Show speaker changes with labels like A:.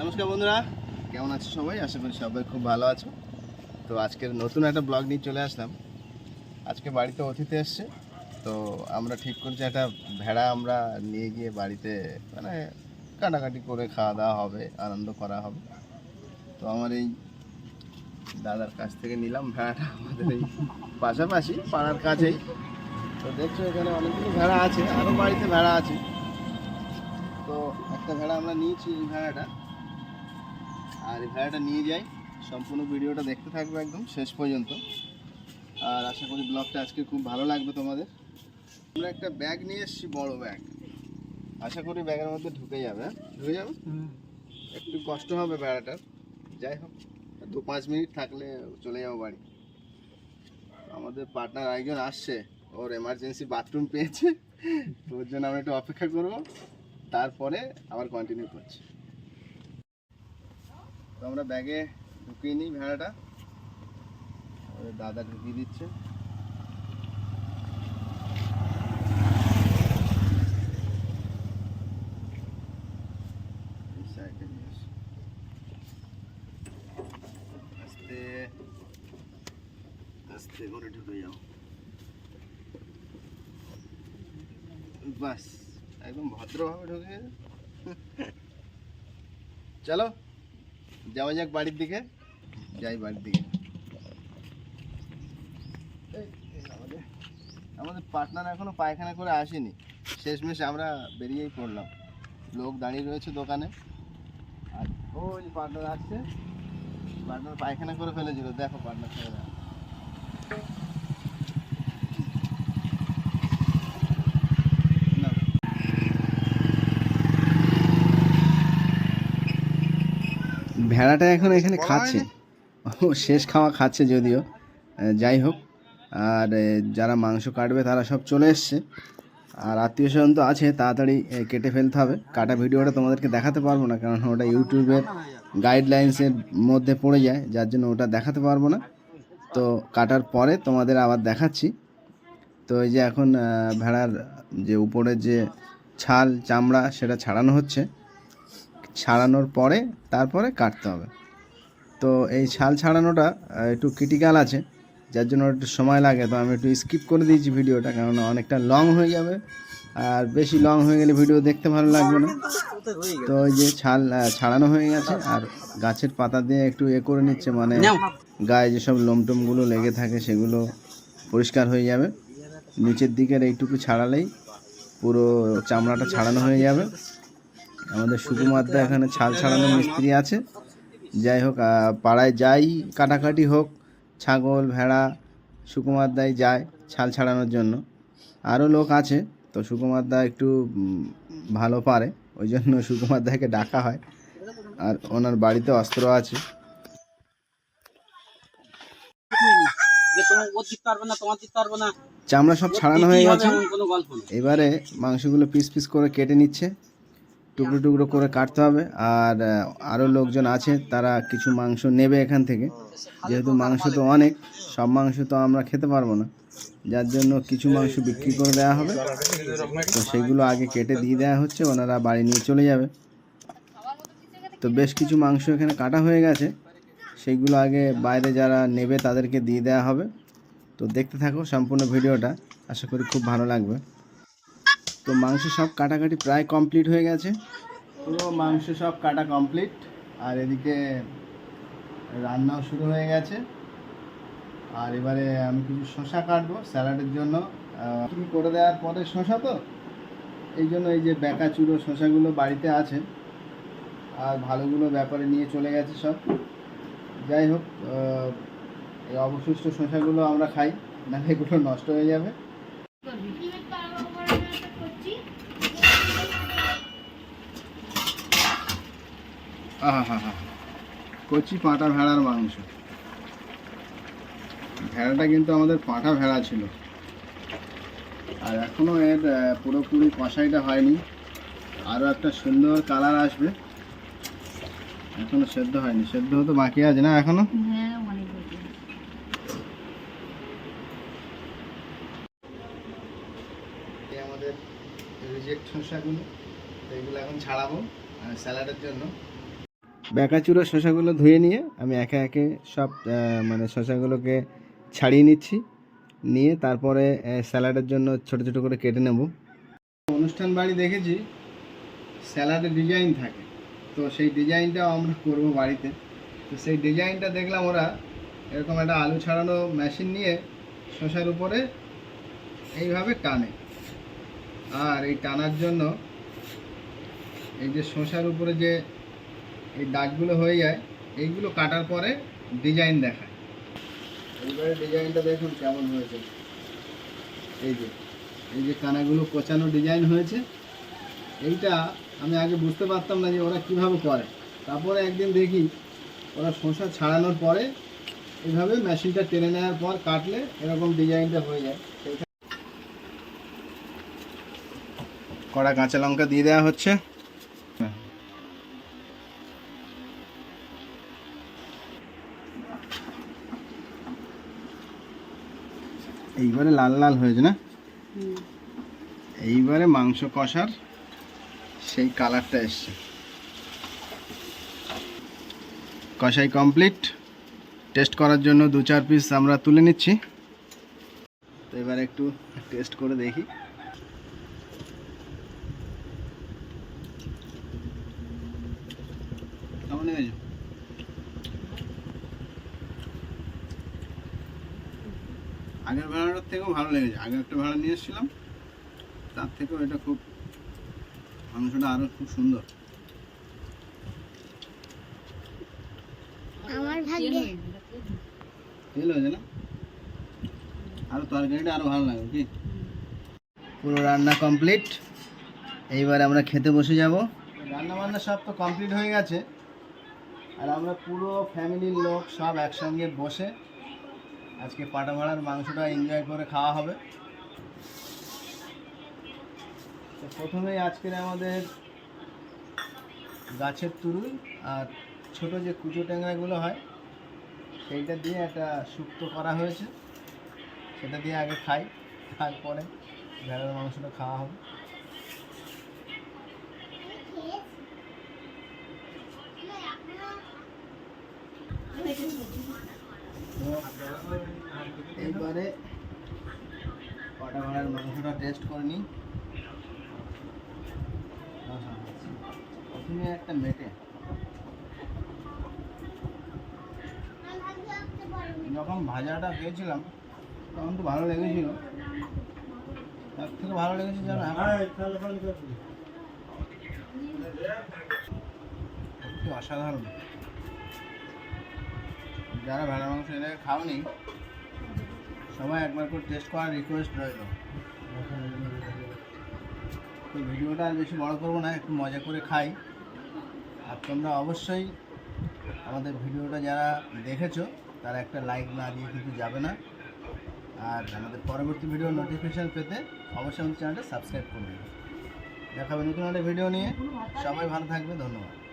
A: নমস্কার বন্ধুরা, কেমন আছো সবাই? আশা করি সবাই খুব ভালো আছো। তো আজকের নতুন একটা ব্লগ নিয়ে চলে আসলাম। আজকে বাড়িতে অতিথি এসছে। তো আমরা ঠিক করছি একটা ভেড়া আমরা নিয়ে গিয়ে বাড়িতে মানে কাটাকাটি করে খাওয়া দাওয়া হবে, আনন্দ করা হবে। তো আমার এই দাদার কাছ থেকে নিলাম ভেড়াটা আমাদের এই পাশাপাশি পাড়ার কাছেই। তো দেখছ এখানে অনেকগুলো ভেড়া আছে আরও বাড়িতে ভেড়া আছে। তো একটা ভেড়া আমরা নিয়েছি এই ভেড়াটা। আর এই ভেড়াটা নিয়ে যাই সম্পূর্ণ ভিডিওটা দেখতে থাকবে একদম শেষ পর্যন্ত। আর আশা করি ব্লগটা আজকে খুব ভালো লাগবে তোমাদের। আমরা একটা ব্যাগ নিয়ে এসেছি বড় ব্যাগ। আশা করি ব্যাগের মধ্যে ঢুকে যাবে হ্যাঁ? ঢুকে যাবে? একটু কষ্ট হবে বেড়াটার যাই হোক দু পাঁচ মিনিট থাকলে চলে যাব বাড়ি। আমাদের পার্টনার একজন আসছে। ওর এমার্জেন্সি বাথরুম পেয়েছে। তো ওর জন্য আমরা একটু অপেক্ষা করব। তারপরে আবার কন্টিনিউ করছি। তো আমরা ব্যাগে ঢুকিয়ে নিই ভেড়াটা। দাদা ঢুকিয়ে দিচ্ছে। আস্তে আস্তে করে ঢুকে যাও। বাস একদম ভদ্রভাবে ঢুকে গেছে। চলো যাওয়া যাক বাড়ির দিকে যাই বাড়ির দিকে এই, এই আমাদের আমাদের পার্টনার এখনও পায়খানা করে আসেনি শেষমেশ আমরা বেরিয়েই পড়লাম লোক দাঁড়িয়ে রয়েছে দোকানে আর ওই পার্টনার আসছে পার্টনার পায়খানা করে ফেলেছিল দেখো পার্টনার ছেড়ে দাও না। ভেড়াটা এখন এখানে খাচ্ছে। শেষ খাওয়া খাচ্ছে যদিও। যাই হোক আর যারা মাংস কাটবে তারা সব চলে এসছে। আর আত্মীয় স্বজন তো আছে তাড়াতাড়ি কেটে ফেলতে হবে। কাটা ভিডিওটা তোমাদেরকে দেখাতে পারব না কারণ ওটা ইউটিউবের গাইডলাইন্সের মধ্যে পড়ে যায় যার জন্য ওটা দেখাতে পারব না। তো কাটার পরে তোমাদের আবার দেখাচ্ছি। তো এই যে এখন ভেড়ার যে উপরের যে ছাল চামড়া সেটা ছাড়ানো হচ্ছে। ছাড়ানোর পরে তারপরে কাটতে হবে। তো এই ছাল ছাড়ানোটা একটু ক্রিটিক্যাল আছে যার জন্য একটু সময় লাগে। তো আমি একটু স্কিপ করে দিয়েছি ভিডিওটা কারণ অনেকটা লং হয়ে যাবে। আর বেশি লং হয়ে গেলে ভিডিও দেখতে ভালো লাগবে না। তো ওই যে ছাল ছাড়ানো হয়ে গেছে আর গাছের পাতা দিয়ে একটু এ করে নিচ্ছে মানে গায়ে যেসব লোমটোমগুলো লেগে থাকে সেগুলো পরিষ্কার হয়ে যাবে। নিচের দিকের এইটুকু ছাড়ালেই পুরো চামড়াটা ছাড়ানো হয়ে যাবে। আমাদের সুকুমারদা এখানে ছাল ছাড়ানো মিস্ত্রি আছে। যাই হোক পাড়ায় যাই কাটাকাটি হোক ছাগল ভেড়া সুকুমারদাই যায় ছাল ছাড়ানোর জন্য। আরও লোক আছে তো সুকুমারদা একটু ভালো পারে ওই জন্য সুকুমারদাকে ডাকা হয়। আর ওনার বাড়িতে অস্ত্র আছে। চামড়া সব ছাড়ানো হয়ে গেছে। এবারে মাংসগুলো পিস পিস করে কেটে নিচ্ছে। টুকরো টুকরো করে কাটতে হবে। আর আরও লোকজন আছে, তারা কিছু মাংস নেবে এখান থেকে। যেহেতু মাংস তো অনেক, সব মাংস তো আমরা খেতে পারব না। যার জন্য কিছু মাংস বিক্রি করে দেওয়া হবে। তো সেগুলো আগে কেটে দিয়ে দেওয়া হচ্ছে, ওনারা বাড়ি নিয়ে চলে যাবে। তো বেশ কিছু মাংস এখানে কাটা হয়ে গেছে। সেইগুলো আগে বাইরে যারা নেবে তাদেরকে দিয়ে দেওয়া হবে। তো দেখতে থাকো সম্পূর্ণ ভিডিওটা। আশা করি খুব ভালো লাগবে। তো মাংস সব কাটাকাটি প্রায় কমপ্লিট হয়ে গেছে। পুরো মাংস সব কাটা কমপ্লিট আর এদিকে রান্নাও শুরু হয়ে গেছে। আর এবারে আমি কিছু শশা কাটবো স্যালাডের জন্য। কি করে দেওয়ার পরে শশা তো? এই জন্য এই যে বেকা চুড়ো শশাগুলো বাড়িতে আছে। আর ভালোগুলো ব্যাপারে নিয়ে চলে গেছে সব। যাই হোক এই অবশিষ্ট শশাগুলো আমরা খাই না এগুলো নষ্ট হয়ে যাবে। আহা হা হা। কচি পাঁটা ভেড়ার মাংস। ভেড়াটা কিন্তু আমাদের পাঁঠা ভেড়া ছিল। আর এখনও এর পুরোপুরি কষাইটা হয়নি। আরও একটা সুন্দর কালার আসবে। এখনও সেদ্ধ হয়নি। সেদ্ধ হতে বাকি আছে না এখনও?
B: হ্যাঁ
A: আমাদের রিজেক্ট শসাগুলো তো এগুলো এখন ছাড়াবো স্যালাডের জন্য। বেকাচুরো শসাগুলো ধুয়ে নিয়ে আমি একে একে সব মানে শশাগুলোকে ছাড়িয়ে নিচ্ছি। নিয়ে তারপরে স্যালাডের জন্য ছোট ছোট করে কেটে নেব। অনুষ্ঠান বাড়ি দেখেছি স্যালাডের ডিজাইন থাকে। তো সেই ডিজাইনটাও আমরা করব বাড়িতে। তো সেই ডিজাইনটা দেখলাম ওরা এরকম একটা আলু ছাড়ানো মেশিন নিয়ে শশার উপরে এইভাবে টানে। আর এই টানার জন্য এই যে শশার উপরে যে এই দাগগুলো হয়ে যায়, এইগুলো কাটার পরে ডিজাইন দেখায়। এইবারে ডিজাইনটা দেখুন কেমন হয়েছে। এই যে এই যে কানাগুলো কোচানো ডিজাইন হয়েছে, এইটা আমি আগে বুঝতে পারতাম না যে ওরা কীভাবে করে। তারপরে একদিন দেখি ওরা শসা ছাড়ানোর পরে এইভাবে মেশিনটা টেনে নেওয়ার পর কাটলে এরকম ডিজাইনটা হয়ে যায়। কড়া কাঁচা লঙ্কা দিয়ে দেওয়া হচ্ছে। এইবারে লাল লাল হয়েছে না? এইবারে মাংস কষার সেই কালারটা এসছে। কষাই কমপ্লিট। টেস্ট করার জন্য দু চার পিস আমরা তুলে নিচ্ছি। তো এবার একটু টেস্ট করে দেখি কেমন লেগেছে আগের ভাড়াটার থেকেও ভালো লেগেছে। আগে একটা ভাড়া নিয়ে এসেছিলাম তার থেকেও এটা খুব মাংসটা আরও খুব সুন্দর।
B: আমার ভাগ্যে।
A: তেল হয়েছে না আরও তরকারিটা আরও ভালো লাগবে কি? পুরো রান্না কমপ্লিট। এইবার আমরা খেতে বসে যাব। রান্না বান্না সব তো কমপ্লিট হয়ে গেছে। আর আমরা পুরো ফ্যামিলির লোক সব একসঙ্গে বসে আজকে পাটা ভাড়ার মাংসটা এনজয় করে খাওয়া হবে। তো প্রথমেই আজকের আমাদের গাছের তুরুই আর ছোট যে কুচো ট্যাংরাগুলো হয়, সেইটা দিয়ে একটা শুক্তো করা হয়েছে। সেটা দিয়ে আগে খাই, তারপরে ভেড়ার মাংসটা খাওয়া হবে। তো এইবারে কটা ভেড়ার মাংসটা টেস্ট করে নিই। প্রথমে একটা মেটে। যখন ভাজাটা খেয়েছিলাম তখন তো ভালো লেগেছিল। তার থেকে ভালো লেগেছে যেন সত্যি অসাধারণ। যারা ভেড়া মাংস এনে খাওনি, সবাই একবার করে টেস্ট করার রিকোয়েস্ট রইল। তো ভিডিওটা আর বেশি বড় করব না, একটু মজা করে খাই। আর তোমরা অবশ্যই আমাদের ভিডিওটা যারা দেখেছ, তারা একটা লাইক না দিয়ে কিন্তু যাবে না। আর আমাদের পরবর্তী ভিডিও নোটিফিকেশান পেতে অবশ্যই আমাদের চ্যানেলটা সাবস্ক্রাইব করবে দেখাবে নতুন একটা ভিডিও নিয়ে। সবাই ভালো থাকবে, ধন্যবাদ।